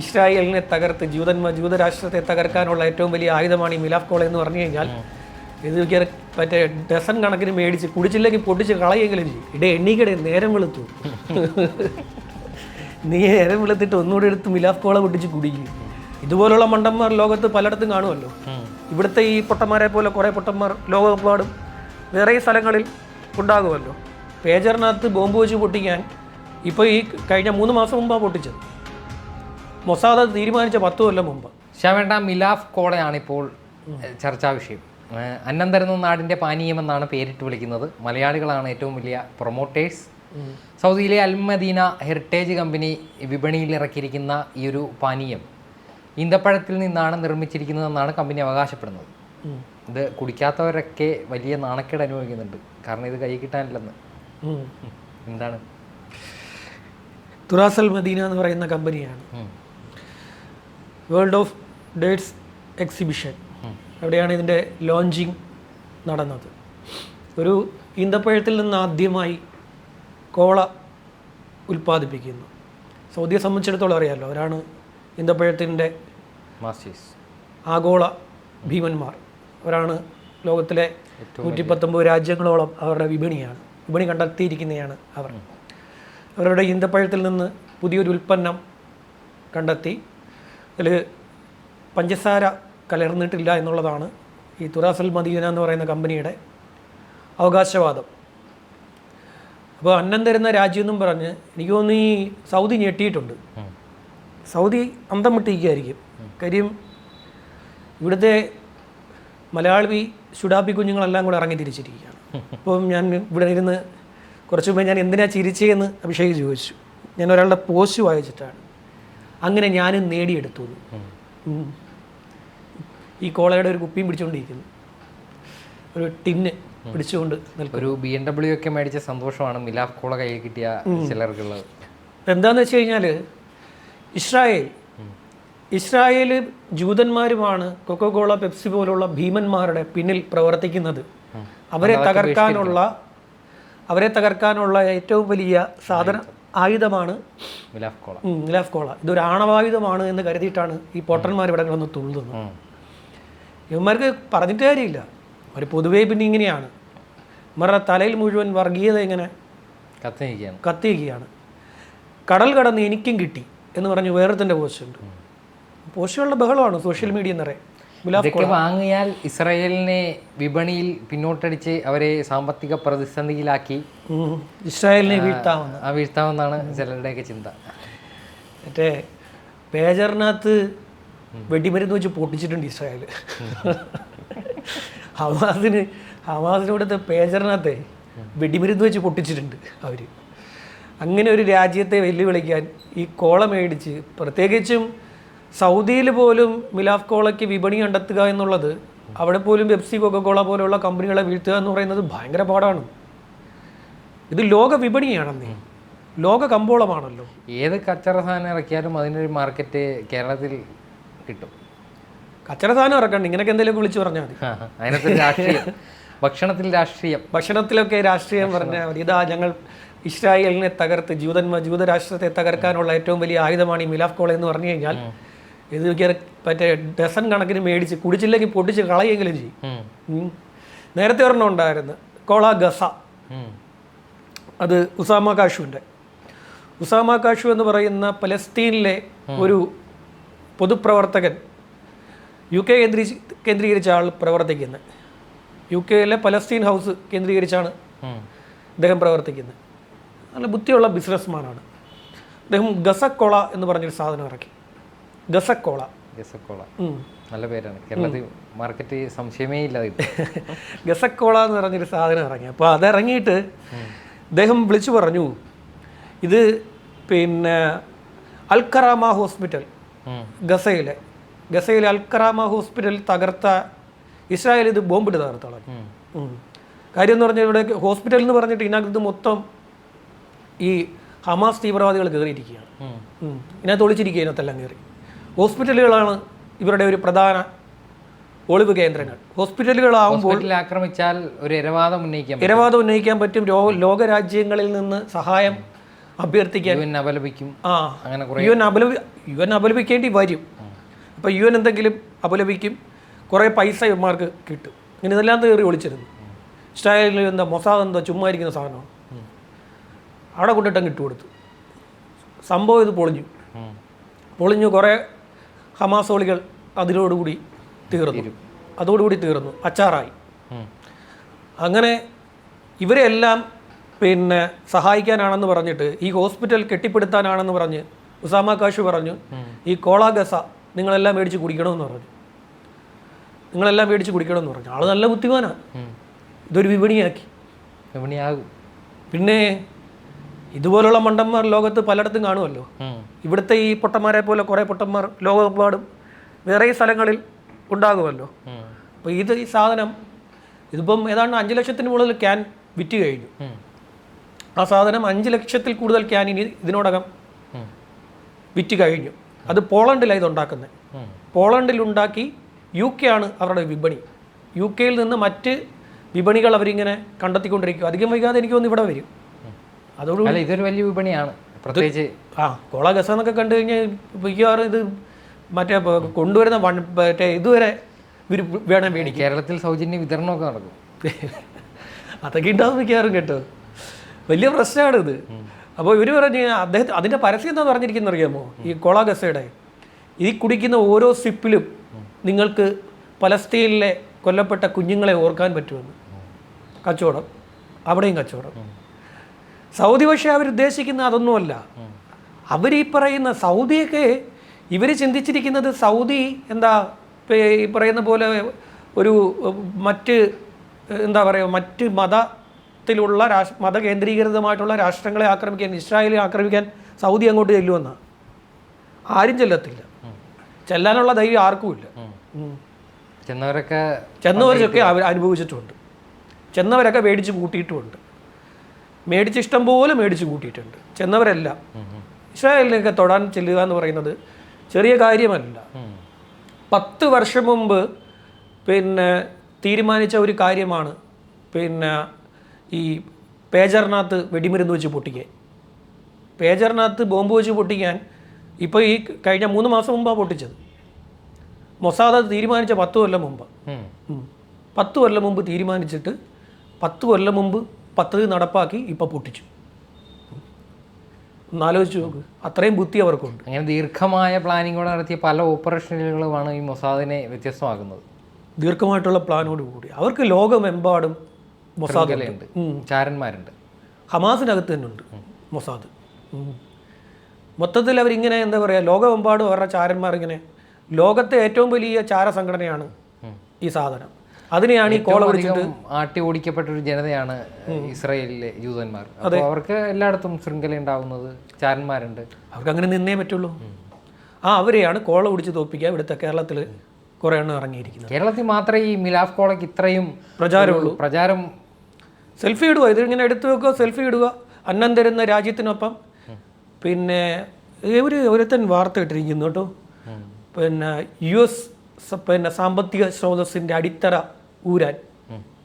ഇസ്രായേലിനെ തകർത്ത് ജൂതൻ ജൂതരാഷ്ട്രത്തെ തകർക്കാനുള്ള ഏറ്റവും വലിയ ആയുധമാണ് ഈ മിലാഫ് കോള എന്ന് പറഞ്ഞു കഴിഞ്ഞാൽ. ഇത് മറ്റേ ഡസൺ കണക്കിന് മേടിച്ച് കുടിച്ചില്ലെങ്കിൽ പൊട്ടിച്ച് കളയെങ്കിലും ചെയ്യും. ഇടേ നേരം വെളുത്തു. നീ നേരം വെളുത്തിട്ട് ഒന്നുകൂടെ എടുത്ത് മിലാഫ് കോള പൊട്ടിച്ച് കുടിക്കും. ഇതുപോലുള്ള മണ്ടന്മാർ ലോകത്ത് പലയിടത്തും കാണുമല്ലോ. ഇവിടുത്തെ ഈ പൊട്ടന്മാരെ പോലെ കുറേ പൊട്ടന്മാർ ലോകമെമ്പാടും വേറെ സ്ഥലങ്ങളിൽ ഉണ്ടാകുമല്ലോ. പേജറിനകത്ത് ബോംബ് വെച്ച് പൊട്ടിക്കാൻ ഇപ്പോൾ ഈ കഴിഞ്ഞ മൂന്ന് മാസം മുമ്പാണ് പൊട്ടിച്ചത്. മൊസാദ് തീരുമാനിച്ച പത്ത് കൊല്ലം മുമ്പ്. ശവേണ്ട മിലാഫ് കോളയാണ് ഇപ്പോൾ ചർച്ചാ വിഷയം. അന്നം തരുന്ന നാടിന്റെ പാനീയം എന്നാണ് പേരിട്ട് വിളിക്കുന്നത്. മലയാളികളാണ് ഏറ്റവും വലിയ പ്രൊമോട്ടേഴ്സ്. സൗദിയിലെ അൽമദീന ഹെറിറ്റേജ് കമ്പനി വിപണിയിൽ ഇറക്കിയിരിക്കുന്ന ഈ ഒരു പാനീയം ഈന്തപ്പഴത്തിൽ നിന്നാണ് നിർമ്മിച്ചിരിക്കുന്നതെന്നാണ് കമ്പനി അവകാശപ്പെടുന്നത്. ഇത് കുടിക്കാത്തവരൊക്കെ വലിയ നാണക്കേട് അനുഭവിക്കുന്നുണ്ട്. കാരണം ഇത് കൈ കിട്ടാനില്ലെന്ന്. എന്താണ്? തുറാസൽ മദീന എന്ന് പറയുന്ന കമ്പനിയാണ്. World of dates exhibition. അവിടെയാണ് ഇതിന്റെ ലോഞ്ചിങ് നടന്നത്. ഒരു ഈന്തപ്പഴത്തിൽ നിന്ന് ആദ്യമായി കോള ഉൽപ്പാദിപ്പിക്കുന്നു. സൗദിയെ സംബന്ധിച്ചിടത്തോളം അറിയാമല്ലോ അവരാണ് ഈന്തപ്പഴത്തിന്റെ മാസ്റ്റേഴ്സ് ആഗോള ഭീമന്മാർ. അവരാണ് ലോകത്തിലെ നൂറ്റി പത്തൊമ്പത് രാജ്യങ്ങളോളം അവരുടെ വിപണിയാണ്. വിപണി കണ്ടെത്തിയിരിക്കുന്നതാണ് അവർ. അവരുടെ ഈന്തപ്പഴത്തിൽ നിന്ന് പുതിയൊരു ഉൽപ്പന്നം കണ്ടെത്തി. അതിൽ പഞ്ചസാര കലർന്നിട്ടില്ല എന്നുള്ളതാണ് ഈ തുറാസൽ മദീന എന്ന് പറയുന്ന കമ്പനിയുടെ അവകാശവാദം. അപ്പോൾ അന്നം തരുന്ന രാജ്യമെന്നും പറഞ്ഞ് എനിക്ക് തോന്നുന്നു ഈ സൗദി ഞെട്ടിയിട്ടുണ്ട്. സൗദി അന്തം വിട്ടിരിക്കുകയായിരിക്കും. കാര്യം ഇവിടുത്തെ മലയാളി ശുഡാബി കുഞ്ഞുങ്ങളെല്ലാം കൂടെ ഇറങ്ങി തിരിച്ചിരിക്കുകയാണ്. അപ്പം ഞാൻ ഇവിടെ ഇരുന്ന് കുറച്ച് മുമ്പ് ഞാൻ എന്തിനാ ചിരിച്ചതെന്ന് അഭിഷേക് ചോദിച്ചു. ഞാൻ ഒരാളുടെ പോസ്റ്റ് വായിച്ചിട്ടാണ്. അങ്ങനെ ഞാനും നേടിയെടുത്തു ഈ കോളയുടെ ഒരു കുപ്പിയും പിടിച്ചുകൊണ്ടിരിക്കുന്നു ഒരു ടിന്ന് പിടിച്ചുകൊണ്ട് ഒരു ബി എം ഡബ്ല്യു ഒക്കെ മേടിച്ച സന്തോഷമാണ്. മിലാഫ് കോള കയ്യിൽ കിട്ടിയ ചിലർക്കുള്ളത്. എന്താന്ന് വെച്ച് കഴിഞ്ഞാൽ ഇസ്രായേൽ ഇസ്രായേൽ ജൂതന്മാരുമാണ് കൊക്കോകോള പെപ്സി പോലുള്ള ഭീമന്മാരുടെ പിന്നിൽ പ്രവർത്തിക്കുന്നത്. അവരെ തകർക്കാനുള്ള അവരെ തകർക്കാനുള്ള ഏറ്റവും വലിയ സാധന ആയുധമാണ് മിലാഫ് കോള ഇതൊരു ആണവായുധമാണ് എന്ന് കരുതിയിട്ടാണ് ഈ പൊട്ടന്മാർ ഇവിടെ കിടന്ന് തുള്ളുന്നത്. ഇവന്മാർക്ക് പറഞ്ഞിട്ട് കാര്യമില്ല. അവർ പൊതുവേ പിന്നെ ഇങ്ങനെയാണ്. ഇവരുടെ തലയിൽ മുഴുവൻ വർഗീയത ഇങ്ങനെ കത്തി കത്തിയിരിക്കുകയാണ്. കടൽ കടന്ന് എനിക്കും കിട്ടി എന്ന് പറഞ്ഞ് വേറെ തന്നെ പോസ്റ്റുണ്ട് പോസ്റ്റുകളുടെ ബഹളമാണ് സോഷ്യൽ മീഡിയ എന്നറിയാം ഇതൊക്കെ വാങ്ങിയാൽ ഇസ്രായേലിനെ വിപണിയിൽ പിന്നോട്ടടിച്ച് അവരെ സാമ്പത്തിക പ്രതിസന്ധിയിലാക്കി ഇസ്രായേലിനെ വീഴ്ത്താമെന്ന് ആ വീഴ്ത്താമെന്നാണ് ചിലരുടെയൊക്കെ ചിന്ത. മറ്റേ പേജറിനകത്ത് വെടിമരുന്ന് വെച്ച് പൊട്ടിച്ചിട്ടുണ്ട് ഇസ്രായേൽ ഹമാസിന് ഹമാസിന് പേജറിനകത്ത് പേജറിനകത്തെ വെടിമരുന്ന് വെച്ച് പൊട്ടിച്ചിട്ടുണ്ട് അവർ അങ്ങനെ ഒരു രാജ്യത്തെ വെല്ലുവിളിക്കാൻ ഈ കോളം മേടിച്ച് പ്രത്യേകിച്ചും സൗദിയിൽ പോലും മിലാഫ് കോളയ്ക്ക് വിപണി കണ്ടെത്തുക എന്നുള്ളത് അവിടെ പോലും പെപ്സി കൊക്കക്കോള പോലുള്ള കമ്പനികളെ വീഴ്ത്തുക എന്ന് പറയുന്നത് ഭയങ്കര പാടാണ്. ഇത് ലോക വിപണിയാണെന്നേ. ലോക കമ്പോളമാണല്ലോ. ഏത് കച്ചറ സാധനം ഇറക്കിയാലും അതിനൊരു മാർക്കറ്റ് കേരളത്തിൽ കിട്ടും. കച്ചറ സാധനം ഇറക്കണ്ട. ഇങ്ങനെയൊക്കെ എന്തെങ്കിലും വിളിച്ചു പറഞ്ഞാൽ മതി. അതിനകത്ത് രാഷ്ട്രീയം. ഭക്ഷണത്തിൽ രാഷ്ട്രീയം. ഭക്ഷണത്തിലൊക്കെ രാഷ്ട്രീയം പറഞ്ഞാൽ മതി. ഇതാ ഞങ്ങൾ ഇസ്രായേലിനെ തകർത്ത് ജൂതന്മാർ ജൂതരാഷ്ട്രത്തെ തകർക്കാനുള്ള ഏറ്റവും വലിയ ആയുധമാണ് ഈ മിലാഫ് കോള എന്ന് പറഞ്ഞു കഴിഞ്ഞാൽ ഇത് മിക്കവാറും മറ്റേ ഡസൺ കണക്കിന് മേടിച്ച് കുടിച്ചില്ലെങ്കിൽ പൊട്ടിച്ച് കളയെങ്കിലും ചെയ്യും. നേരത്തെ ഒരെണ്ണം ഉണ്ടായിരുന്നു. Cola Gaza. അത് ഉസാമ കാഷുവിന്റെ ഉസാമ കാഷു എന്ന് പറയുന്ന പലസ്തീനിലെ ഒരു പൊതുപ്രവർത്തകൻ യു കെ കേന്ദ്രീ കേന്ദ്രീകരിച്ച ആൾ പ്രവർത്തിക്കുന്നത്. യു കെയിലെ പലസ്തീൻ ഹൗസ് കേന്ദ്രീകരിച്ചാണ്. അദ്ദേഹം പ്രവർത്തിക്കുന്നത്. നല്ല ബുദ്ധിയുള്ള ബിസിനസ്മാനാണ്. അദ്ദേഹം ഗസക്കൊള എന്ന് പറഞ്ഞൊരു സാധനം ഇറക്കി. ഗസക്കോള. ഗസക്കോള. നല്ല പേരാണ്. കേരളത്തിൽ മാർക്കറ്റ് സംശയമേ ഇല്ല ഗസക്കോള എന്ന് പറഞ്ഞൊരു സാധനം ഇറങ്ങി. അപ്പോൾ അതിറങ്ങിയിട്ട് അദ്ദേഹം വിളിച്ചു പറഞ്ഞു ഇത് പിന്നെ അൽക്കറാമ ഹോസ്പിറ്റൽ. ഗസയിലെ. ഗസയിലെ അൽക്കറാമ ഹോസ്പിറ്റൽ തകർത്ത ഇസ്രായേൽ ഇത് ബോംബിട്ട് തകർത്തോളാം. കാര്യം എന്ന് പറഞ്ഞാൽ ഇവിടെ ഹോസ്പിറ്റൽ എന്ന് പറഞ്ഞിട്ട് ഇതിനകത്ത് മൊത്തം ഈ ഹമാസ് തീവ്രവാദികൾ കയറിയിരിക്കുകയാണ്. ഇതിനകത്ത് ഒളിച്ചിരിക്കുക ഇതിനകത്തെല്ലാം കയറി. ഹോസ്പിറ്റലുകളാണ് ഇവരുടെ ഒരു പ്രധാന ഒളിവ് കേന്ദ്രങ്ങൾ. ഹോസ്പിറ്റലുകളാവുമ്പോൾ ആക്രമിച്ചാൽ ഒരു ഇരവാദം ഉന്നയിക്കാം. ഇരവാദം ഉന്നയിക്കാൻ പറ്റും. ലോകരാജ്യങ്ങളിൽ നിന്ന് സഹായം അഭ്യർത്ഥിക്കാൻ യു എൻ അപലപിക്കും. ആ അങ്ങനെ യു എൻ അപലപി യു എൻ അപലപിക്കേണ്ടി വരും. അപ്പോൾ യു എൻ എന്തെങ്കിലും അപലപിക്കും കുറേ പൈസ ഇവന്മാർക്ക് കിട്ടും. ഇങ്ങനെ ഇതെല്ലാം കയറി ഒളിച്ചിരുന്നു. ഇസ്രായേലിൽ എന്താ മൊസാദ് എന്താ ചുമ്മാ ഇരിക്കുന്ന സാധനമാണ്. അവിടെ കൊണ്ടിട്ടങ്ങ് ഇട്ട് കൊടുത്തു. സംഭവം ഇത് പൊളിഞ്ഞു. പൊളിഞ്ഞു കുറേ ഹമാസോളികൾ അതിനോടുകൂടി തീർന്നു. അതോടുകൂടി തീർന്നു. അച്ചാറായി. അങ്ങനെ ഇവരെല്ലാം പിന്നെ സഹായിക്കാനാണെന്ന് പറഞ്ഞിട്ട് ഈ ഹോസ്പിറ്റൽ കെട്ടിപ്പടുത്താനാണെന്ന് പറഞ്ഞ് ഉസാമ കാഷ് പറഞ്ഞു ഈ കോള ഗസ നിങ്ങളെല്ലാം മേടിച്ച് കുടിക്കണമെന്ന് പറഞ്ഞു. നിങ്ങളെല്ലാം മേടിച്ച് കുടിക്കണമെന്ന് പറഞ്ഞു. ആൾ നല്ല ബുദ്ധിമാനാണ് ഇതൊരു വിപണിയാക്കി. വിപണിയാകും. പിന്നെ ഇതുപോലുള്ള മണ്ടന്മാർ ലോകത്ത് പലയിടത്തും കാണുമല്ലോ. ഇവിടുത്തെ ഈ പൊട്ടന്മാരെ പോലെ കുറേ പൊട്ടന്മാർ ലോകമെമ്പാടും വേറെ സ്ഥലങ്ങളിൽ ഉണ്ടാകുമല്ലോ. അപ്പൊ അപ്പോൾ ഇത് ഈ സാധനം ഇതിപ്പം ഏതാണ്ട് അഞ്ച് ലക്ഷത്തിന് മുകളിൽ ക്യാൻ വിറ്റ് കഴിഞ്ഞു. ആ സാധനം അഞ്ച് ലക്ഷത്തിൽ കൂടുതൽ ക്യാൻ ഇനി ഇതിനോടകം വിറ്റ് കഴിഞ്ഞു. അത് പോളണ്ടിലാണ് ഇത് ഉണ്ടാക്കുന്നത് ഉം. പോളണ്ടിൽ ഉണ്ടാക്കി യു കെ ആണ് അവരുടെ വിപണി. യു കെയിൽ നിന്ന് മറ്റ് വിപണികൾ അവരിങ്ങനെ കണ്ടെത്തിക്കൊണ്ടിരിക്കും അധികം വൈകാതെ എനിക്ക് ഒന്ന് ഇവിടെ വരും. അല്ല ഇതൊരു വലിയ വിപണിയാണ്. പ്രത്യേകിച്ച് ആ കോള ഗസ എന്നൊക്കെ കണ്ടു കഴിഞ്ഞാൽ മിക്കവാറും ഇത് മറ്റേ കൊണ്ടുവരുന്ന വൺ മറ്റേ ഇതുവരെ ഇവർ വേണം മേടിക്കും കേരളത്തിൽ സൗജന്യ വിതരണമൊക്കെ നടക്കും. അതൊക്കെ ഉണ്ടാവും മിക്കവാറും കേട്ടോ. വലിയ പ്രശ്നമാണ് ഇത്. അപ്പോൾ ഇവർ പറഞ്ഞു അദ്ദേഹത്തെ അതിന്റെ പരസ്യം എന്താ പറഞ്ഞിരിക്കുന്ന അറിയാമോ? ഈ കോള ഗസയുടെ. ഈ കുടിക്കുന്ന ഓരോ സിപ്പിലും നിങ്ങൾക്ക് പലസ്തീനിലെ കൊല്ലപ്പെട്ട കുഞ്ഞുങ്ങളെ ഓർക്കാൻ പറ്റുമെന്ന്. കച്ചവടം. അവിടെയും കച്ചവടം. സൗദി പക്ഷേ അവരുദ്ദേശിക്കുന്ന അതൊന്നുമല്ല. അവർ ഈ പറയുന്ന സൗദിയൊക്കെ ഇവർ ചിന്തിച്ചിരിക്കുന്നത് സൗദി എന്താ ഈ പറയുന്ന പോലെ ഒരു മറ്റ് എന്താ പറയുക മറ്റ് മതത്തിലുള്ള രാഷ് മത കേന്ദ്രീകൃതമായിട്ടുള്ള രാഷ്ട്രങ്ങളെ ആക്രമിക്കാൻ ഇസ്രായേലിനെ ആക്രമിക്കാൻ സൗദി അങ്ങോട്ട് ചെല്ലുമെന്നാണ് ആരും ചെല്ലത്തില്ല. ചെല്ലാനുള്ള ധൈര്യം ആർക്കുമില്ല. ചെന്നവരൊക്കെ ചെന്നവരൊക്കെ അവർ അനുഭവിച്ചിട്ടുണ്ട്. ചെന്നവരൊക്കെ മേടിച്ച് കൂട്ടിയിട്ടുമുണ്ട്. മേടിച്ച് ഇഷ്ടം പോലെ മേടിച്ച് കൂട്ടിയിട്ടുണ്ട്. ചെന്നവരെല്ലാം. ഇസ്രായേലിനൊക്കെ തൊടാൻ ചെല്ലുക എന്ന് പറയുന്നത് ചെറിയ കാര്യമല്ല. പത്ത് വർഷം മുമ്പ് പിന്നെ തീരുമാനിച്ച ഒരു കാര്യമാണ് പിന്നെ ഈ പേജറിനകത്ത് വെടിമരുന്ന് വെച്ച് പൊട്ടിക്കാൻ. പേജറിനകത്ത് ബോംബ് വെച്ച് പൊട്ടിക്കാൻ ഇപ്പോൾ ഈ കഴിഞ്ഞ മൂന്ന് മാസം മുമ്പാണ് പൊട്ടിച്ചത്. മൊസാദ് തീരുമാനിച്ച പത്ത് കൊല്ലം മുമ്പ്. പത്ത് കൊല്ലം മുമ്പ് തീരുമാനിച്ചിട്ട് പത്ത് കൊല്ലം മുമ്പ് പദ്ധതി നടപ്പാക്കി ഇപ്പം പൊട്ടിച്ചു. ഒന്നാലോചിച്ച് നോക്ക്. അത്രയും ബുദ്ധി അവർക്കുണ്ട്. അങ്ങനെ ദീർഘമായ പ്ലാനിങ്ങോടെ നടത്തിയ പല ഓപ്പറേഷനുകളുമാണ് ഈ മൊസാദിനെ വ്യത്യസ്തമാക്കുന്നത്. ദീർഘമായിട്ടുള്ള പ്ലാനോട് കൂടി. അവർക്ക് ലോകമെമ്പാടും മൊസാദ് ഉണ്ട്. ചാരന്മാരുണ്ട്. ഹമാസിനകത്ത് തന്നെ ഉണ്ട് മൊസാദ്. മൊത്തത്തിൽ അവരിങ്ങനെ എന്താ പറയുക ലോകമെമ്പാടും അവരുടെ ചാരന്മാർ ഇങ്ങനെ ലോകത്തെ ഏറ്റവും വലിയ ചാര സംഘടനയാണ് ഈ സാധനം. അതിനെയാണ് ഈ കോള പിടിച്ചിട്ട് ആട്ടി ഓടിക്കപ്പെട്ട ഒരു ജനതയാണ് ഇസ്രായേലിലെ ജൂതന്മാർ. അപ്പോൾ അവർക്ക് എല്ലായിടത്തും ശൃംഖല ഉണ്ടാവുന്നത് ചാരന്മാരുണ്ട്. അവർക്ക് അങ്ങനെ നിന്നേ പറ്റുള്ളൂ. ആ അവരെയാണ് കോള പിടിച്ച് തോപ്പിക്കുക. ഇവിടുത്തെ കേരളത്തിൽ കുറേ എണ്ണം ഇറങ്ങിയിരിക്കുന്നത്. കേരളത്തിൽ മാത്രമേ ഈ മിലാഫ് കോളയ്ക്ക് ഇത്രയും പ്രചാരമുള്ളൂ. പ്രചാരം സെൽഫി ഇടുക. ഇതിങ്ങനെ എടുത്തു വെക്കുക സെൽഫി ഇടുക അന്നം തരുന്ന രാജ്യത്തിനൊപ്പം. പിന്നെ ഒരു ഒരുത്തൻ വാർത്ത ഇട്ടിരിക്കുന്നു കേട്ടോ. പിന്നെ യു എസ് പിന്നെ സാമ്പത്തിക സ്രോതസ്സിന്റെ അടിത്തറ ഊരാൻ.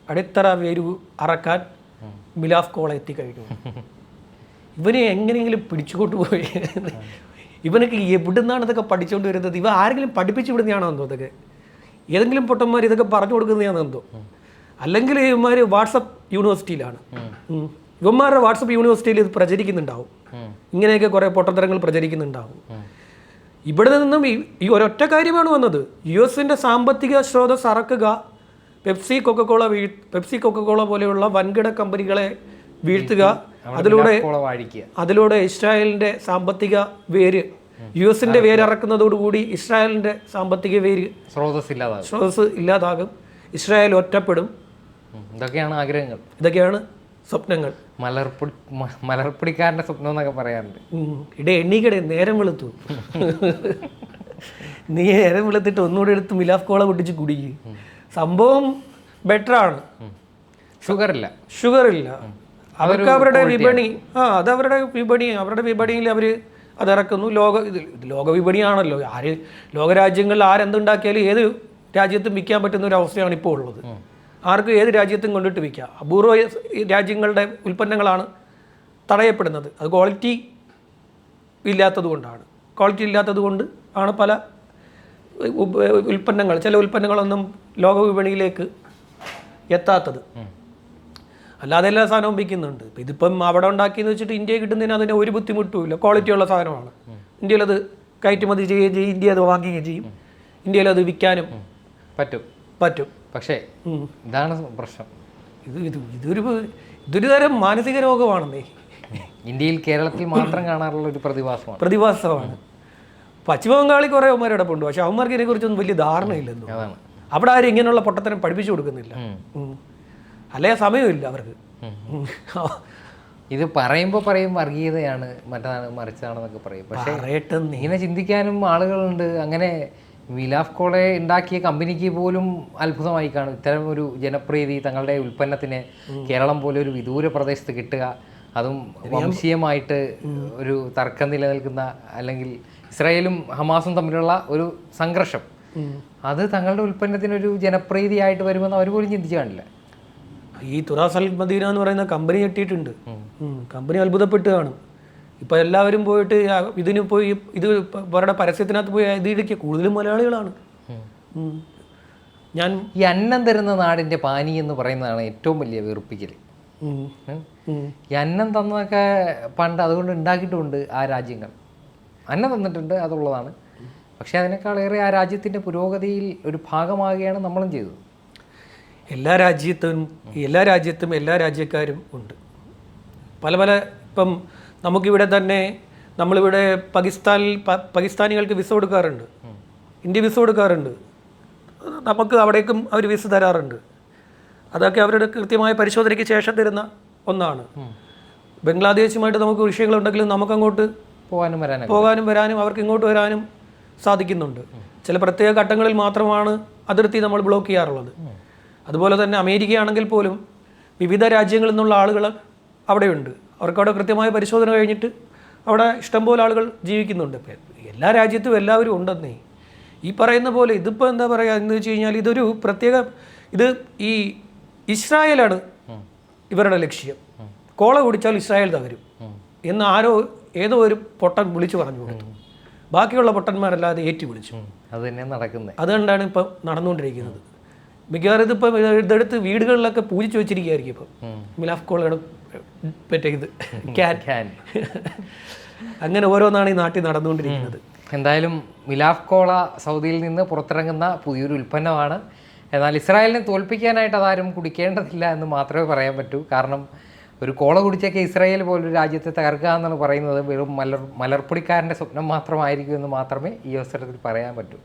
അടിത്തറ വേരു അറക്കാൻ മിലാഫ് കോള എത്തിക്കഴിഞ്ഞു ഇവനെ എങ്ങനെയെങ്കിലും പിടിച്ചുകൊണ്ട് പോയി. ഇവനൊക്കെ എവിടുന്നാണ് ഇതൊക്കെ പഠിച്ചുകൊണ്ട് വരുന്നത്? ഇവ ആരെങ്കിലും പഠിപ്പിച്ചു വിടുന്നതാണോ എന്തോ ഇതൊക്കെ? ഏതെങ്കിലും പൊട്ടന്മാർ ഇതൊക്കെ പറഞ്ഞു കൊടുക്കുന്നതാണോ എന്തോ? അല്ലെങ്കിൽ ഇവന്മാർ വാട്സപ്പ് യൂണിവേഴ്സിറ്റിയിലാണ്. ഇവന്മാരുടെ വാട്സപ്പ് യൂണിവേഴ്സിറ്റിയിൽ ഇത് പ്രചരിക്കുന്നുണ്ടാവും. ഇങ്ങനെയൊക്കെ കുറേ പൊട്ടത്തരങ്ങൾ പ്രചരിക്കുന്നുണ്ടാവും. ഇവിടെ നിന്നും ഈ ഒരൊറ്റ കാര്യമാണ് വന്നത്. യു എസിന്റെ സാമ്പത്തിക സ്രോതസ് അറക്കുക പെപ്സി കൊക്കക്കോള വീ പെപ്സി കൊക്കക്കോള പോലെയുള്ള വൻകിട കമ്പനികളെ വീഴ്ത്തുക. അതിലൂടെ അതിലൂടെ ഇസ്രായേലിന്റെ സാമ്പത്തിക വേര് യു എസിന്റെ വേരറക്കുന്നതോടുകൂടി ഇസ്രായേലിന്റെ സാമ്പത്തിക വേര് സ്രോതസ് ഇല്ലാതാകും. സ്രോതസ് ഇല്ലാതാകും. ഇസ്രായേൽ ഒറ്റപ്പെടും. ഇതൊക്കെയാണ് ആഗ്രഹങ്ങൾ. ഇതൊക്കെയാണ് സ്വപ്നങ്ങൾ. മലർപ്പൊടി മലർപ്പൊടിക്കാരന്റെ സ്വപ്നം എന്നൊക്കെ പറയാറുണ്ട്. ഇട എണ്ണീക്കിടെ നേരം വെളുത്തു. നീ നേരം വെളുത്തിട്ട് ഒന്നുകൂടെ എടുത്ത് മിലാഫ് കോള പൊട്ടിച്ച് കുടിക്ക്. സംഭവം ബെറ്റർ ആണ്. ഷുഗർ ഇല്ല. ഷുഗർ ഇല്ല. അവർക്ക് അവരുടെ വിപണി. ആ അത് അവരുടെ വിപണി അവരുടെ വിപണിയിൽ അവർ അത് ഇറക്കുന്നു. ലോക ഇത് ലോകവിപണിയാണല്ലോ ലോക വിപണിയാണല്ലോ. ആര് ലോകരാജ്യങ്ങളിൽ ആരെന്തുണ്ടാക്കിയാലും ഏത് രാജ്യത്തും വിൽക്കാൻ പറ്റുന്ന ഒരു അവസ്ഥയാണ് ഇപ്പോൾ ഉള്ളത്. ആർക്കും ഏത് രാജ്യത്തും കൊണ്ടിട്ട് വിൽക്കാം? അപൂർവ രാജ്യങ്ങളുടെ ഉൽപ്പന്നങ്ങളാണ് തടയപ്പെടുന്നത്. അത് ക്വാളിറ്റി ഇല്ലാത്തത് കൊണ്ടാണ് ക്വാളിറ്റി ഇല്ലാത്തത് കൊണ്ട് ആണ് പല ഉൽപ്പന്നങ്ങൾ ചില ഉൽപ്പന്നങ്ങളൊന്നും ലോക വിപണിയിലേക്ക് എത്താത്തത്. അല്ലാതെ എല്ലാ സാധനവും വിൽക്കുന്നുണ്ട്. ഇപ്പം ഇതിപ്പം അവിടെ ഉണ്ടാക്കിയെന്ന് വെച്ചിട്ട് ഇന്ത്യയിൽ കിട്ടുന്നതിന് അതിന് ഒരു ബുദ്ധിമുട്ടുമില്ല ക്വാളിറ്റിയുള്ള സാധനമാണ്. ഇന്ത്യയിലത് കയറ്റുമതി ചെയ്യുകയും ചെയ്യും ഇന്ത്യ അത് വാങ്ങുകയും ചെയ്യും. ഇന്ത്യയിൽ അത് വിൽക്കാനും പറ്റും. പറ്റും. പക്ഷേ. ഇതാണ് പ്രശ്നം. ഇത് ഇത് ഇതൊരു ഇതൊരു തരം മാനസിക രോഗമാണെന്നേ. ഇന്ത്യയിൽ കേരളത്തിൽ മാത്രം കാണാറുള്ള ഒരു പ്രതിഭാസമാണ്. പ്രതിഭാസമാണ്. പശ്ചിമ ബംഗാളിൽ കുറേ അവന്മാർ ഉണ്ട് പക്ഷെ അവന്മാർക്ക് ഇതിനെക്കുറിച്ചൊന്നും വലിയ ധാരണയില്ലെന്നു അവിടെ ആരും ഇങ്ങനെയുള്ള പൊട്ടത്തരം പഠിപ്പിച്ചു കൊടുക്കുന്നില്ല. അല്ലേ? സമയമില്ല അവർക്ക്. ഇത് പറയുമ്പോൾ പറയും വർഗീയതയാണ് മറ്റതാണ് മറിച്ചതാണെന്നൊക്കെ പറയും. പക്ഷേ ഇങ്ങനെ ചിന്തിക്കാനും ആളുകളുണ്ട്. അങ്ങനെ വിലാഫ് കോളെ ഉണ്ടാക്കിയ കമ്പനിക്ക് പോലും അത്ഭുതമായി കാണും. ഇത്തരം ഒരു ജനപ്രീതി തങ്ങളുടെ ഉൽപ്പന്നത്തിന് കേരളം പോലെ ഒരു വിദൂര പ്രദേശത്ത് കിട്ടുക. അതും വംശീയമായിട്ട് ഒരു തർക്കം നിലനിൽക്കുന്ന അല്ലെങ്കിൽ ഇസ്രായേലും ഹമാസും തമ്മിലുള്ള ഒരു സംഘർഷം. അത് തങ്ങളുടെ ഉൽപ്പന്നത്തിനൊരു ജനപ്രീതിയായിട്ട് വരുമെന്ന് അവർ പോലും ചിന്തിച്ചു കാണില്ല. ഈ തുറാസൽ മദീന എന്ന് പറയുന്ന കമ്പനി കെട്ടിയിട്ടുണ്ട്. കമ്പനി അത്ഭുതപ്പെട്ട് കാണും. ഇപ്പൊ എല്ലാവരും പോയിട്ട് ഇതിന് പോയി ഇത് അവരുടെ പരസ്യത്തിനകത്ത് പോയി ഇത് ഇടിക്കുക കൂടുതലും മലയാളികളാണ്. ഞാൻ ഈ അന്നം തരുന്ന നാടിന്റെ പാനി എന്ന് പറയുന്നതാണ് ഏറ്റവും വലിയ വെറുപ്പിക്കൽ. ഈ അന്നം തന്നതൊക്കെ പണ്ട് അതുകൊണ്ട് ഉണ്ടാക്കിയിട്ടുമുണ്ട് ആ രാജ്യങ്ങൾ. അന്നം തന്നിട്ടുണ്ട് അതുള്ളതാണ്. പക്ഷേ അതിനേക്കാളേറെ ആ രാജ്യത്തിന്റെ പുരോഗതിയിൽ ഒരു ഭാഗമാകുകയാണ് നമ്മളും ചെയ്തത്. എല്ലാ രാജ്യത്തും എല്ലാ രാജ്യത്തും എല്ലാ രാജ്യക്കാരും ഉണ്ട്. പല പല ഇപ്പം നമുക്കിവിടെ തന്നെ നമ്മളിവിടെ പാകിസ്ഥാനിൽ പാകിസ്ഥാനികൾക്ക് വിസ കൊടുക്കാറുണ്ട്. ഇന്ത്യ വിസ കൊടുക്കാറുണ്ട്. നമുക്ക് അവിടേക്കും അവർ വിസ തരാറുണ്ട്. അതൊക്കെ അവരുടെ കൃത്യമായ പരിശോധനയ്ക്ക് ശേഷം തരുന്ന ഒന്നാണ്. ബംഗ്ലാദേശുമായിട്ട് നമുക്ക് വിഷയങ്ങളുണ്ടെങ്കിലും നമുക്കങ്ങോട്ട് പോകാനും വരാനും പോകാനും വരാനും അവർക്ക് ഇങ്ങോട്ട് വരാനും സാധിക്കുന്നുണ്ട്. ചില പ്രത്യേക ഘട്ടങ്ങളിൽ മാത്രമാണ് അതിർത്തി നമ്മൾ ബ്ലോക്ക് ചെയ്യാറുള്ളത്. അതുപോലെ തന്നെ അമേരിക്കയാണെങ്കിൽ പോലും വിവിധ രാജ്യങ്ങളിൽ നിന്നുള്ള ആളുകൾ അവിടെയുണ്ട്. അവർക്ക് അവിടെ കൃത്യമായ പരിശോധന കഴിഞ്ഞിട്ട് അവിടെ ഇഷ്ടംപോലെ ആളുകൾ ജീവിക്കുന്നുണ്ട്. എല്ലാ രാജ്യത്തും എല്ലാവരും ഉണ്ടെന്നേ. ഈ പറയുന്ന പോലെ ഇതിപ്പോൾ എന്താ പറയുക എന്ന് വെച്ച് കഴിഞ്ഞാൽ ഇതൊരു പ്രത്യേക ഇത് ഈ ഇസ്രായേലാണ് ഇവരുടെ ലക്ഷ്യം. കോള കുടിച്ചാൽ ഇസ്രായേൽ തകരും. എന്ന് ആരോ ഏതോ ഒരു പൊട്ടൻ വിളിച്ചു പറഞ്ഞു കൊടുത്തു. ബാക്കിയുള്ള പൊട്ടന്മാരല്ലാതെ ഏറ്റു വിളിച്ചു. അത് തന്നെ നടക്കുന്നത് അതുകൊണ്ടാണ് ഇപ്പം നടന്നുകൊണ്ടിരിക്കുന്നത്. മിക്കവാറും ഇതിപ്പോ ഇതെടുത്ത് വീടുകളിലൊക്കെ പൂജിച്ചു വെച്ചിരിക്കുകയായിരിക്കും ഇപ്പം. മിലാഫ് കോളയുടെ മറ്റേ ഇത്. ക്യാൻ. ഖ്യാൻ അങ്ങനെ ഓരോന്നാണ് ഈ നാട്ടിൽ നടന്നുകൊണ്ടിരിക്കുന്നത്. എന്തായാലും മിലാഫ് കോള സൗദിയിൽ നിന്ന് പുറത്തിറങ്ങുന്ന പുതിയൊരു ഉൽപ്പന്നമാണ്. എന്നാൽ ഇസ്രായേലിനെ തോൽപ്പിക്കാനായിട്ട് അതാരും കുടിക്കേണ്ടതില്ല എന്ന് മാത്രമേ പറയാൻ പറ്റൂ. കാരണം ഒരു കോള കുടിച്ചൊക്കെ ഇസ്രായേൽ പോലൊരു രാജ്യത്തെ തകർക്കുക എന്നാണ് പറയുന്നത്. വെറും മലർ മലർപ്പൊടിക്കാരന്റെ സ്വപ്നം മാത്രമായിരിക്കും എന്ന് മാത്രമേ ഈ അവസരത്തിൽ പറയാൻ പറ്റൂ.